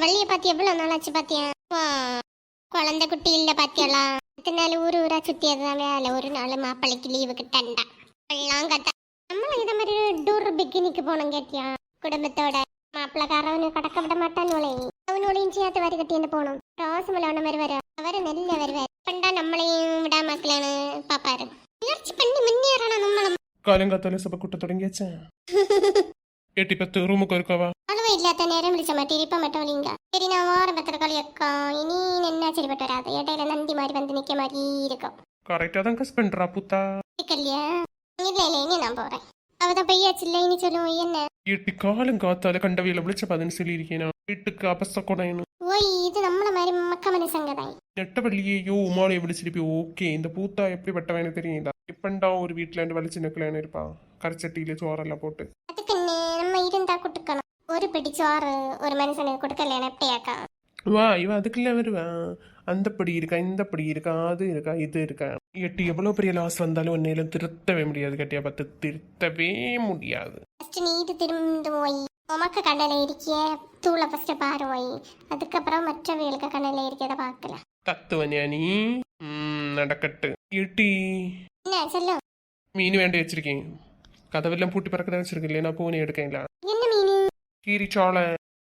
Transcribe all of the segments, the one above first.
வள்ளிய பாத்தி எவ்வளவு நாளாச்சு பாத்தியா வா, குழந்தை குட்டி இல்ல பாத்தியாளா இத்தனை நாள் ஊரு ஊரா சுத்தியதுதான் வேலை ஒரு நாள் மாப்பிள்ளைக்கு லீவு கிட்டண்டா எல்லாம் கத்த நம்மளும் இத மாதிரி டூர் பிக்கினிக்கு போனோம் கேட்டியா குடும்பத்தோட மாப்பிள்ளக்காரவனு கடக்க விட மாட்டான் உலை அவனோடையும் சேர்த்து வரி கட்டி என்ன போகணும் ரோசமல அவன மாதிரி வர அவரு நெல்ல வருவார் பண்டா நம்மளையும் விடாமக்கலான்னு பாப்பாரு முயற்சி பண்ணி முன்னேறணும் நம்மளும் കാലങ്കാത്താലെ സഭ കുട്ട തുടങ്ങിയച്ച എട്ടി പത്ത് റൂമൊക്കെ ഒരുക്കവാ அளவு இல்லாத நேரம் விழிச்ச மாட்டி இருப்ப மட்டும் இல்லைங்க சரி நான் வாரம் பத்திர களி அக்கா இனி என்ன சரிப்பட்டு வராது இடையில நந்தி மாதிரி வந்து நிக்க மாதிரி இருக்கும் കറക്റ്റ് അതൊക്കെ സ്പെൻഡറാ പുത്ത இருக்கலையா இல்ல இல்ல இனி நான் போறேன் அவதான் பையாச்சு இல்ல இனி சொல்லுவோம் என்ன എട്ടി കാലം കാത്താലെ കണ്ടവയില വിളിച്ച പതിനസിലിരിക്കാനാ വീട്ടുക്ക് അപസ്ത കൊടയണു ஓய் இது நம்மள மாதிரி மக்க மனுஷங்க தான் நெட்டவள்ளியையோ உமாளையோ விழிச்சிருப்பி ஓகே இந்த பூத்தா எப்படிப்பட்டவனு தெரியுதா இப்பண்டா ஒரு வீட்டுல இருந்து வலிச்சு நிக்கலன்னு இருப்பா ஒரு பிடி சோறு ஒரு மனுஷனுக்கு கொடுக்கல எப்படியாக்கா வா இவன் அதுக்குள்ள வருவான் அந்த படி இருக்கா இந்த படி இருக்கா அது இருக்கா இது இருக்கா. எட்டு எவ்வளவு பெரிய லாஸ் வந்தாலும் உன்னையில திருத்தவே முடியாது கட்டியா பார்த்து. திருத்தவே முடியாது. ஃபர்ஸ்ட் நீ இது திரும்ப போய் உமக்கு கண்ணில் இருக்கிய தூளை ஃபர்ஸ்ட் பாரு போய் அதுக்கப்புறம் மற்றவர்களுக்கு கண்ணில் இருக்கிறத பார்க்கலாம் தத்துவனியா நீ? நடக்கட்டு. எட்டி. என்ன சொல்லும் மீன் வேண்டி வச்சிருக்கேன். கதவெல்லாம் பூட்டி பறக்கதான் வச்சிருக்கேன் இல்லையா பூனை எடுக்கல என்ன மீன்? கீரிச்சால.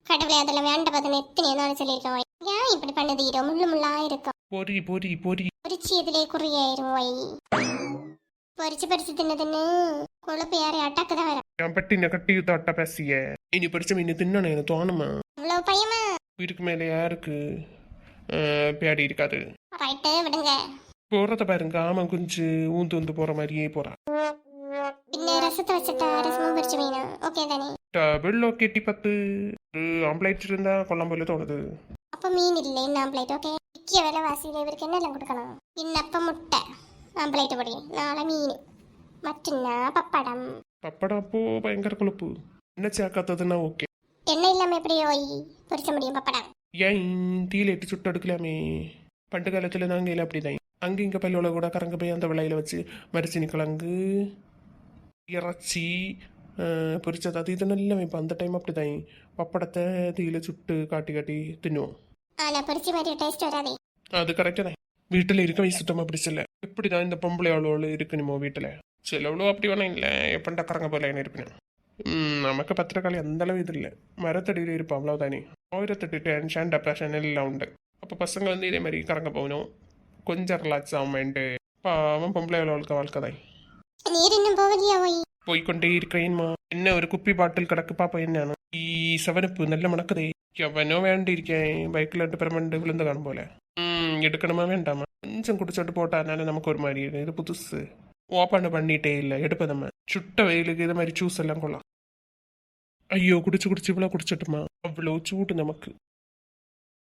கடவுளே அதெல்லாம் வேண்டாம் பார்த்தேன் எத்தனையோ நாள் சொல்லியிருக்கோம் ஏன் இப்படி பண்ணது? ஈரோ முள்ளு முள்ளா இருக்கும். பொரி பொரி பொரி பொரிச்சு இதுலே குறியாயிரும் ஒய் பொரிச்சு பறிச்சு தின்னதுன்னு கொழுப்பு யாரையும் அட்டாக்கு தான் வரும் என் பட்டின கட்டி தாட்ட பேசிய. இனி படிச்ச மீன் தின்னு எனக்கு தோணுமா? இவ்வளவு பயமா? இதுக்கு மேல யாருக்கு? அஹ், பேடி இருக்காது. ரைட்டு விடுங்க. போறத பாருங்க ஆமா குஞ்சு ஊந்து ஊந்து போற மாதிரியே போறா. பின்ன ரசத்தை வச்சுட்டா ரசமும் பொரிச்சு மீன் ஓகே தானே? டபுள் ஓகே எட்டி பத்து. ஒரு ஆம்லேட் இருந்தா கொல்லாம் போல தோணுது. அப்போ மீன் இல்லை என்ன ஆம்ப்ளைட் ஓகே முக்கிய விலைவாசியில் இவருக்கு என்னெல்லாம் கொடுக்கணும்? இன்னப்ப முட்டை. ஆம்ப்ளைட் பொடி. நாளை மீன். மற்றுன்னா பப்படம். பப்படம் அப்போ பயங்கர கொழுப்பு. என்ன சேர்க்காத்ததுன்னா ஓகே எண்ணெய் இல்லாமல் எப்படி ஓய் பொரிச்ச முடியும் பப்படம்? ஏன் தீயில இட்டு சுட்டு எடுக்கலாமே பண்டு காலத்துல நாங்க எல்லாம் அப்படிதான். அங்க இங்க பல்லோல கூட கறங்க போய் டைம் அப்படிதான் பப்படத்தை தீயில சுட்டு காட்டி காட்டி தின்னுவோம் ஆனால் பொரிச்ச மாதிரி டேஸ்ட் வராதே அது கரெக்டு தான் வீட்டில் இருக்க வயசு சுத்தமாக பிடிச்சல இப்படிதான் இந்த பொம்பளை அவ்வளோ இருக்கணுமோ வீட்டில் சிலவளோ அப்படி வேணாம் இல்லை எப்பண்டா கறங்க போல என்ன இருப்பினும் ம், நமக்கு பத்திரக்காளி அந்த அளவு இது இல்லை மரத்தடியில் இருப்போம் அவ்வளோதானே ஆயிரத்தெட்டு டென்ஷன் டெப்ரெஷன் எல்லாம் உண்டு அப்போ பசங்க வந்து இதே மாதிரி கறங்க போகணும் கொஞ்சம் ரிலாக்ஸ் ஆகுமேன்ட்டு பாவம் பொம்பளை அவ்வளோக்கு வாழ்க்கை தான் நீர் இன்னும் போகலையா போய் പോയിക്കൊണ്ടേ ഇരിക്കഴിയുമാ ഒരു കുപ്പി പാട്ടിൽ പാപ്പ പയ്യനാണ് ഈ സവനപ്പ് നല്ല മണക്കതേ. യവനോ വേണ്ടിയിരിക്കാൻ ബൈക്കിലോട്ട് പരമണ്ട് വിളുന്ന കാണും പോലെ. എടുക്കണമാ വേണ്ടാമ? കൊഞ്ചം കുടിച്ചോട്ട് പോട്ടാനാലും നമുക്ക് ഒരു മാതിരി ഇത് പുതുസ്. ഓപ്പാണ് പണിയിട്ടേ ഇല്ല. എടുപ്പതമ്മ. ചുട്ട വെയിലേക്ക് ഇത് മാതിരി എല്ലാം കൊള്ളാം. അയ്യോ കുടിച്ചു കുടിച്ച് ഇവളെ കുടിച്ചിട്ടുമാ അവളോ ചൂട് നമുക്ക്.